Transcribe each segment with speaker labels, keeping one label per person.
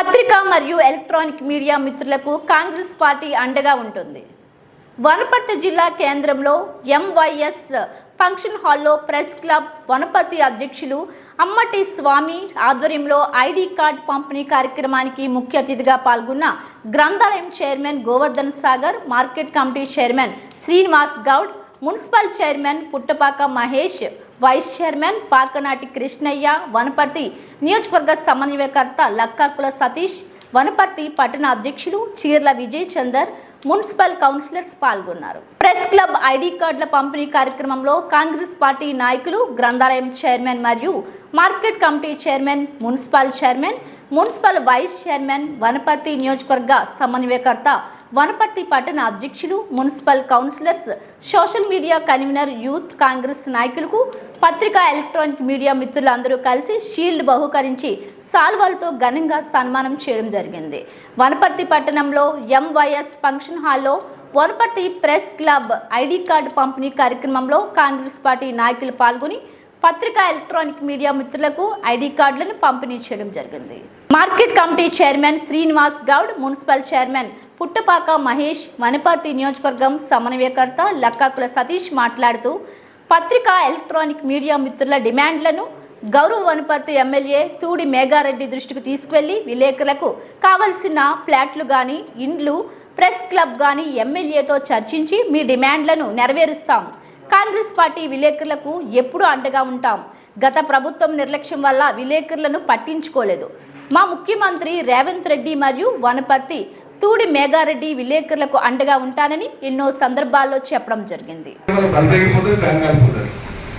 Speaker 1: పత్రిక మరియు electronic media మిత్రులకు కాంగ్రెస్ పార్టీ అండగా ఉంటుంది. వనపర్తి జిల్లా కేంద్రంలో ఎంవైఎస్ ఫంక్షన్ హాల్లో ప్రెస్ క్లబ్ వనపర్తి అధ్యక్షులు అమ్మటి స్వామి ఆధ్వర్యంలో ఐడి కార్డ్ పంపిణీ కార్యక్రమానికి ముఖ్య అతిథిగా పాల్గొన్న గ్రంథాలయం chairman Govardhan Sagar market committee chairman Srinivas Goud municipal chairman Puttapaka Mahesh vice chairman Pakanati Krishnaiah Wanaparthy నియోజకవర్గ సమన్వయకర్త లక్కాకుల సతీష్ వనపర్తి పట్టణ అధ్యక్షులు చీర్ల విజయ్ చందర్ మున్సిపల్ కౌన్సిలర్స్ పాల్గొన్నారు. ప్రెస్ క్లబ్ ఐడి కార్డుల పంపిణీ కార్యక్రమంలో కాంగ్రెస్ పార్టీ నాయకులు గ్రంథాలయం చైర్మన్ మరియు market committee chairman municipal chairman municipal vice chairman Wanaparthy నియోజకవర్గ సమన్వయకర్త వనపర్తి పట్టణ అధ్యక్షులు municipal councillors social media convener youth Congress నాయకులకు పత్రికా ఎలక్ట్రానిక్ మీడియా మిత్రులందరూ కలిసి షీల్డ్ బహుకరించి సాల్వాలతో ఘనంగా సన్మానం చేయడం జరిగింది. వనపర్తి పట్టణంలో ఎంవైఎస్ ఫంక్షన్ హాల్లో Wanaparthy press club ID card పంపిణీ కార్యక్రమంలో కాంగ్రెస్ పార్టీ నాయకులు పాల్గొని పత్రికా ఎలక్ట్రానిక్ మీడియా మిత్రులకు ఐడి కార్డులను పంపిణీ చేయడం జరిగింది. Market committee chairman Srinivas Goud municipal chairman Puttapaka Mahesh Wanaparthy నియోజకవర్గం సమన్వయకర్త లక్కాకుల సతీష్ మాట్లాడుతూ పత్రికా ఎలక్ట్రానిక్ మీడియా మిత్రుల డిమాండ్లను గౌరవ వనపర్తి ఎమ్మెల్యే తూడి మేఘారెడ్డి దృష్టికి తీసుకువెళ్ళి విలేకరులకు కావలసిన ఫ్లాట్లు కానీ ఇండ్లు ప్రెస్ క్లబ్ కానీ ఎమ్మెల్యేతో చర్చించి మీ డిమాండ్లను నెరవేరుస్తాం. కాంగ్రెస్ పార్టీ విలేకరులకు ఎప్పుడూ అండగా ఉంటాం. గత ప్రభుత్వం నిర్లక్ష్యం వల్ల విలేకరులను పట్టించుకోలేదు. మా ముఖ్యమంత్రి రేవంత్ రెడ్డి మరియు వనపర్తి తూడి మేఘారెడ్డి విలేకరులకు అండగా ఉంటానని ఎన్నో సందర్భాల్లో చెప్పడం జరిగింది.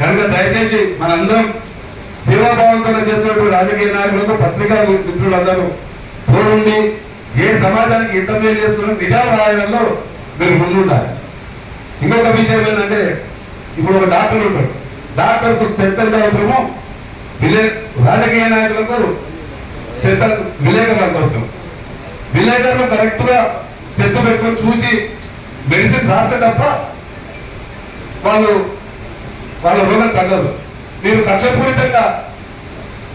Speaker 2: కనుక దయచేసి మనందరం సేవాభావంతో చేస్తున్నటువంటి రాజకీయ నాయకులకు పత్రికా మిత్రులందరూ తోడుండి ఏ సమాజానికి ఎంత మేలు చేస్తున్నారో నిజాలు రాయడంలో మీరు ముందుండాలి. ఇంకొక విషయం ఏంటంటే ఇప్పుడు ఒక డాక్టర్ ఉంటాడు. డాక్టర్కు స్ట్రెంత్ అవసరము అవసరమో విలే రాజకీయ నాయకులకు స్ట్రెంత్ విలేకరులకు అవసరం. విలేకరులు కరెక్ట్గా పెట్టుకొని చూసి మెడిసిన్ రాస్తే తప్ప వాళ్ళు వాళ్ళ రోగం తగ్గదు. మీరు కక్షపూరితంగా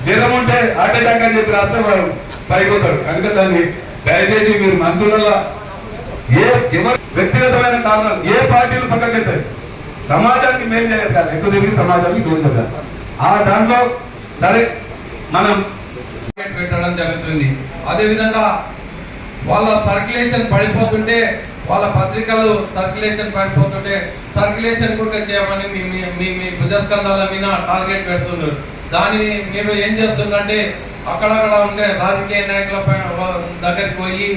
Speaker 2: జ్వరం ఉంటే హార్ట్ అటాక్ అని చెప్పి రాస్తే వాడు పైపోతాడు కనుక దాన్ని దయచేసి మీరు మనసులలో ఏ ఎవరు వ్యక్తిగతమైన కారణాలు ఏ పార్టీలు పక్కకెట్టాయి సమాజానికి మేలు చేయాలి ఎక్కువ తిరిగి సమాజానికి మేలు చేయాలి ఆ దాంట్లో సరే మనం
Speaker 3: పెట్టడం జరుగుతుంది. అదేవిధంగా వాళ్ళ సర్క్యులేషన్ పడిపోతుంటే వాళ్ళ పత్రికలు సర్క్యులేషన్ పడిపోతుంటే సర్క్యులేషన్ కూడా చేయమని మీ మీ- మీ భుజస్కంధాల మీద టార్గెట్ పెడుతున్నారు. దానిని మీరు ఏం చేస్తున్నారంటే అక్కడక్కడ ఉండే రాజకీయ నాయకుల దగ్గరికి పోయి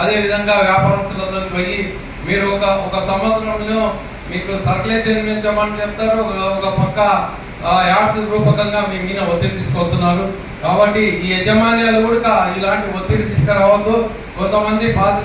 Speaker 3: అదేవిధంగా వ్యాపారస్తులతో పోయి మీరు ఒక ఒక సంవత్సరంలో మీకు సర్కులేషన్ పెంచమని చెప్తారు. ఒక- పక్క యాడ్స్ రూపకంగా మీ మీద ఒత్తిడి తీసుకొస్తున్నారు. కాబట్టి ఈ యజమాన్యాలు కూడా ఇలాంటి ఒత్తిడి తీసుకురావద్దు. కొంతమంది పాత